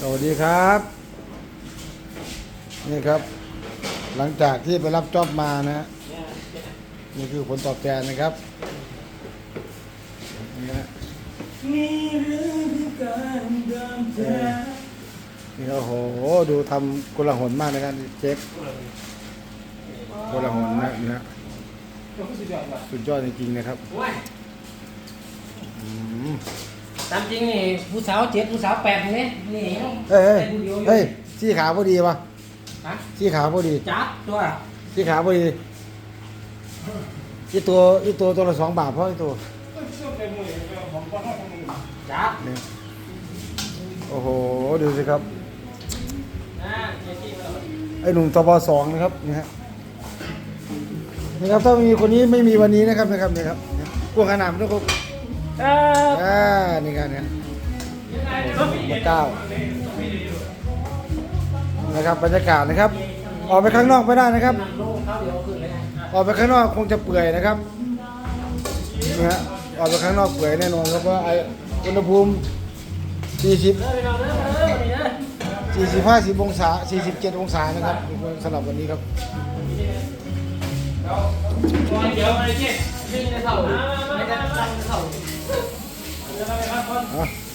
สวัสดีครับ นี่ครับ หลังจากที่ไปรับจอบมานะ นี่คือผลตอบแทนนะครับนี่ฮะมีเรื่องการเดินทางนี่โอ้โห ดูทำกุลหนมากนะครับเชฟกุลหนนะนี่ฮะสุดยอดจริงๆนะครับอืม ตามจริงนี่ผู้สาวเจ็ดผู้สาวแปดนี่นี่เฮ้ยเฮ้ยแต่ผู้เดียวอยู่เฮ้ยซี่ขาพอดีวะฮะซี่ขาพอดีจับตัวซี่ขาพอดีอีตัวอีตัวตัวละสองบาทเพราะอีตัวจับนี่โอ้โหดูสิครับ นะเจ็ดที่เราไอ้หนุ่มตบสองนะครับนี่ฮะนี่ครับถ้าไม่มีคนนี้ไม่มีวันนี้นะครับนะครับนี่ครับพวกขนาดมันต้องครบเอออ่า นี่กันเนี่ยมาเก้านะครับบรรยากาศนะครับ ออกไปข้างนอกไม่ได้นะครับ ออกไปข้างนอกคงจะเปื่อยนะครับนะฮะออกไปข้างนอกเปื่อยแน่นอนครับเพราะไออุณหภูมิ 40เด้อไปนอนเด้อเด้อวันนี้เด้อ40 50องศา 47 องศานะครับสำหรับวันนี้ครับเดี๋ย วิ่งในเสาไม่ได้ตั้งเสาอะ